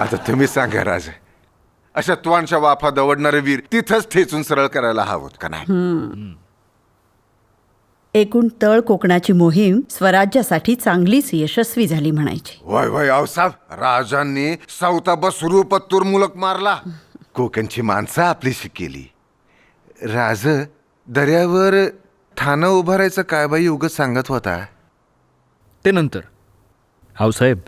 आता तुम्ही सांगा राज. अशा त्वांच्या वाफा दवडणारे वीर तिथंच ठेचून सरळ करायला हवं का नाही? एकूण तळ कोकणाची मोहीम स्वराज्यासाठी चांगलीच यशस्वी झाली म्हणायची. वय वय अवसाब राजांनी सावता बसरू पत्तूर मुलक मारला. कोकणची माणसं आपलीशी केली. राज दर्यावर ठाणं उभारायचं काय बाई उगत सांगत होता? ते नंतर. आऊसाहेब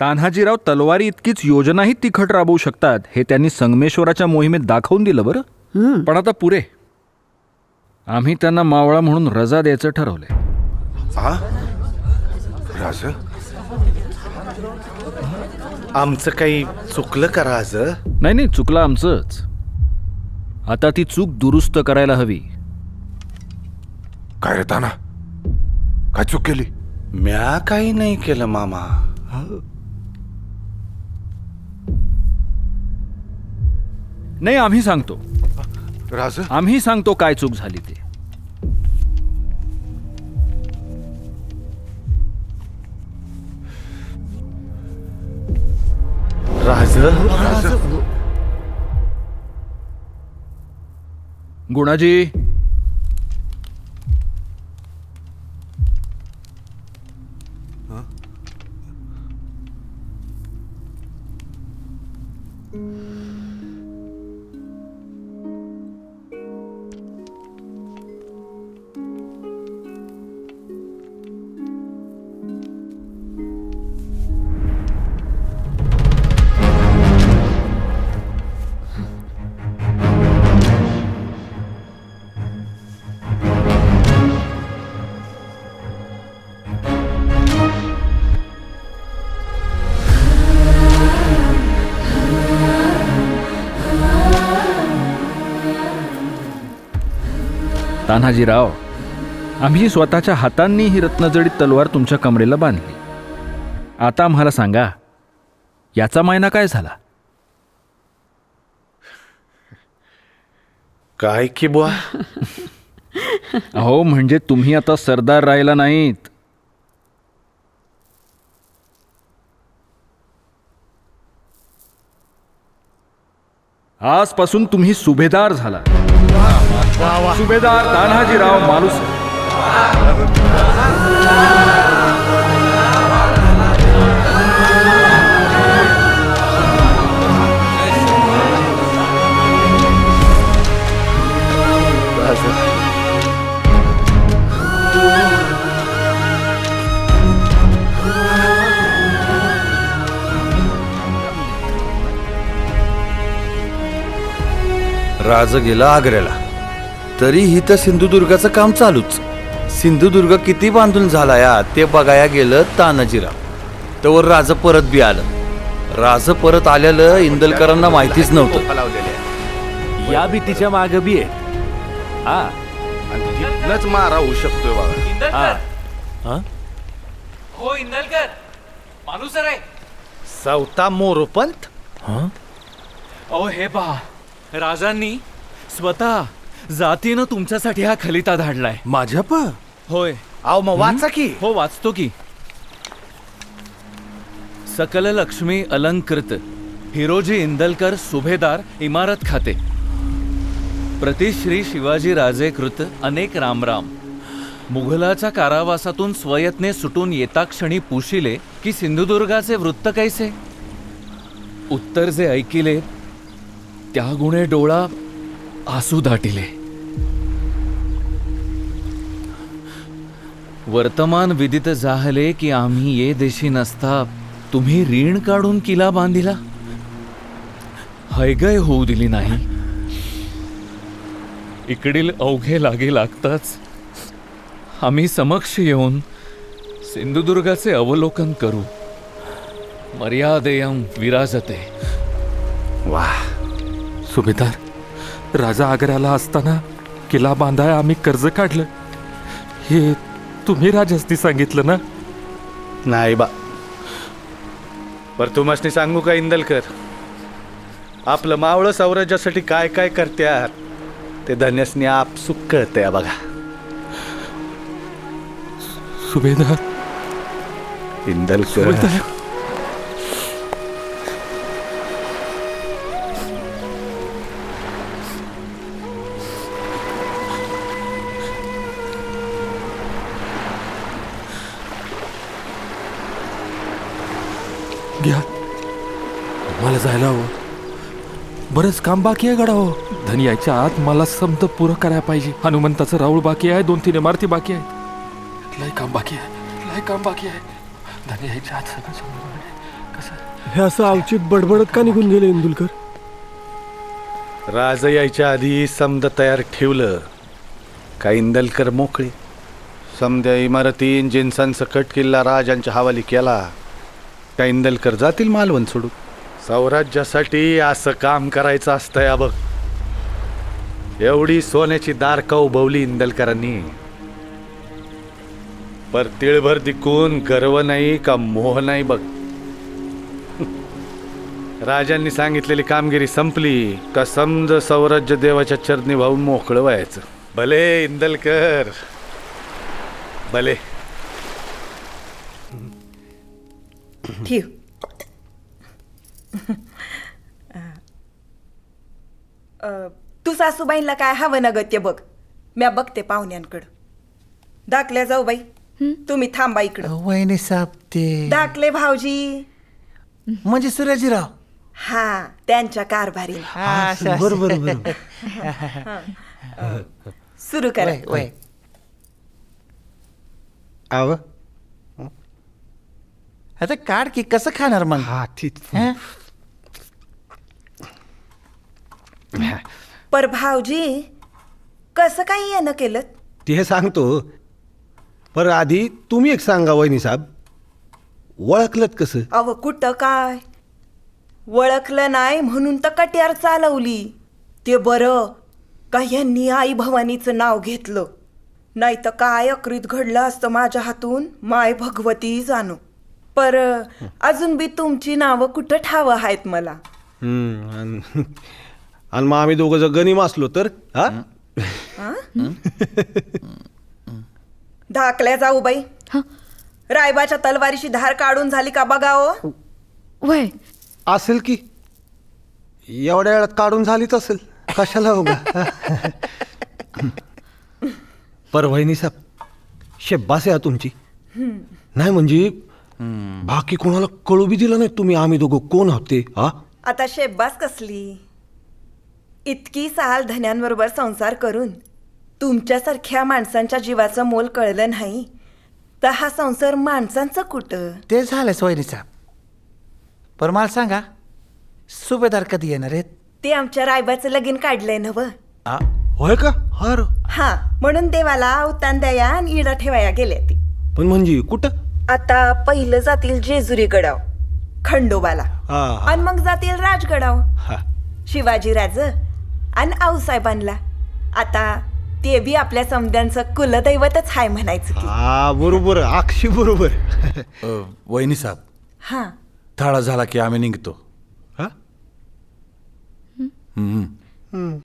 तान्हाजीराव तलवारी इतकीच योजनाही तिखट राबवू शकतात हे त्यांनी संगमेश्वराच्या मोहिमेत दाखवून दिलं बरं? पण आता पुरे. आम्ही त्यांना मावळा म्हणून रजा द्यायचं ठरवलंय. हा राज? आमचं काही चुकलं का राज? नाही नाही चुकलं आमचंच. आता ती चूक दुरुस्त करायला हवी. काय रे ताना? काय चूक केली? म्या काही नाही केलं मामा. नाही आम्ही सांगतो. राज? आम्ही सांगतो काय चूक झाली ते. राज? गुणाजी तान्हाजीराव आम्ही स्वतःच्या हातांनी ही रत्नजडीत तलवार तुमच्या कमरेला बांधली. आता आम्हाला सांगा याचा मायना काय झाला? काय की बुवा? अहो म्हणजे तुम्ही आता सरदार राहिला नाहीत. आजपासून तुम्ही सुभेदार झाला. सुभेदार तान्हाजीराव मालुस। राज गेला आग्र्याला। तरी इथं सिंधुदुर्गाचं काम चालूच. सिंधुदुर्ग किती बांधून झाला या ते बघाया गेलं तानाजीराव. तवर राज परत बी आलं. राज परत आलेलं इंदलकरांना माहितीच नव्हतं. लावलेले आहे. या भीतीच्या माग बी आहे हा. तिथनंच मारा होऊ शकतोय बाबा. हा. हो? इंदलकर! माणूस रे सावता मोरोपंत? अहो हे पहा. राजांनी स्वतः जातीनं तुमच्यासाठी हा खलिता धाडलाय. माझ्या प? होय. आव मग वाचा की. हो वाचतो की. सकल लक्ष्मी अलंकृत हिरोजी इंदलकर सुभेदार इमारत खाते. प्रति श्री शिवाजी राजे कृत अनेक रामराम मुघलाच्या कारावासातून स्वयत्ने सुटून येता क्षणी पुशिले की सिंधुदुर्गाचे वृत्त कैसे? उत्तर जे ऐकिले त्या गुणे डोळा आसू दाटिले. वर्तमान विदित जाहले की आम्ही ये देशी नसता तुम्ही ऋण काढून किला बांधिला? हैगय होऊ दिली नाही. इकडील अवघे लागे लागताच आम्ही समक्ष येऊन सिंधुदुर्गाचे अवलोकन करू. मर्यादेयम विराजते. वा सुभेदार राजा आग्र्याला असताना किल्ला बांधाय आम्ही कर्ज काढलं. हे तुम्ही राजस्ती सांगितलं ना? नाही बा. पर तुम्हाला सांगू का इंदलकर? आपलं मावळं साम्राज्यासाठी काय काय करत्यात ते धन्यसनी आपसुक कळतंय बघा. सुभेदार? इंदलकर. घ्या. मला जायला हवं. बरंच काम बाकी आहे गडा हो. धन यायच्या आत मला समज पुरं करायला पाहिजे. हनुमंताचं राऊळ बाकी आहे दोन तीन इमारती बाकी आहेत. लय काम बाकी आहे. लय काम बाकी आहे. धन यायच्या आत सगळं. कसं? हे असं अवचित बडबडत का निघून गेले इंदुलकर? राज यायच्या आधी समद तयार ठेवलं. का इंदलकर मोकळे? समद्या इमारतीन जिन्सांसकट किल्ला राजांच्या हवाली केला. त्या इंदलकर जातील मालवण सोडू स्वराज्यासाठी असं काम करायचं असतं या बघ. एवढी सोन्याची दारका उभवली इंदलकरांनी? पर तिळभर दिकून गर्व नाही का मोह नाही बघ. राजांनी सांगितलेली कामगिरी संपली का समज स्वराज्य देवाच्या चरणी भाऊ मोकळं व्हायचं. भले इंदलकर. भले. ठेव अ, तू सासूबाईंना काय हवं ना गत्य बघ. म्या बघते पाहुण्यांकडं. दाखल्या जाऊ बाई. तुम्ही थांबा इकडं. वहिनी साहेब ते. दाखले भाऊजी. म्हणजे सूर्याजीराव हा त्यांच्या कारभारी. बरोबर बरोबर सुरू करा. आव. आता काढ की कसं खाणार मग? हा ठीक. हं? पर भाऊजी कसं काही येणं केलं? ते सांगतो. पर आधी तुम्ही एक सांगा वहिनी साहेब. ओळखलत कसं? अव कुठं काय? ओळखलं नाही म्हणून तर कट्यार चालवली. ते बरं का यांनी आई भवानीचं नाव घेतलं? नाही तर काय अकृत घडलं असतं माझ्या हातून? माय भगवती जाणू. पर अजून बी तुमची नावं कुठं ठावं आहेत मला? हम्म, आणि आणि मग आम्ही दोघं जर गणिम असलो तर हा? धाकल्या जाऊ बाई. रायबाच्या तलवारीची धार काढून झाली का बघाओ वय. असेल की. एवढ्या वेळात काढून झालीच असेल. कशाला उगा? पर वहिनी साहेब शेब्बास आहे हा तुमची. नाही म्हणजे बाकी कोणाला कळू बी दिलं नाही तुम्ही आम्ही दोघं कोण आहोत ते हा? आता शेब्बास कसली? इतकी साल धन्यांबरोबर संसार करून तुमच्यासारख्या माणसांच्या जीवाचं मोल कळलं नाही तर हा संसार माणसांचं कुठं? ते वहिनी साहेब पर मला सांगा सुभेदार कधी येणार आहेत? ते आमच्या रायबाचं लगीन काढलंय नव आ, होय का? हर. हा म्हणून देवाला अवतान द्याया आणि इडा ठेवाया गेल्या ती. पण म्हणजे कुठं? आता पहिलं जातील जेजुरी गडाव खंडोबाला. हा हा, आणि मग जातील राजगडाव. हा. शिवाजी राज आणि आऊसाहेबांना आता ते बी आपल्या समद्यांचं कुलदैवतच हाय म्हणायचं की. हा बरोबर अक्षी बरोबर. अ, वहिनी साहेब. हा. थाळा झाला की आम्ही निघतो. हा? हम्म.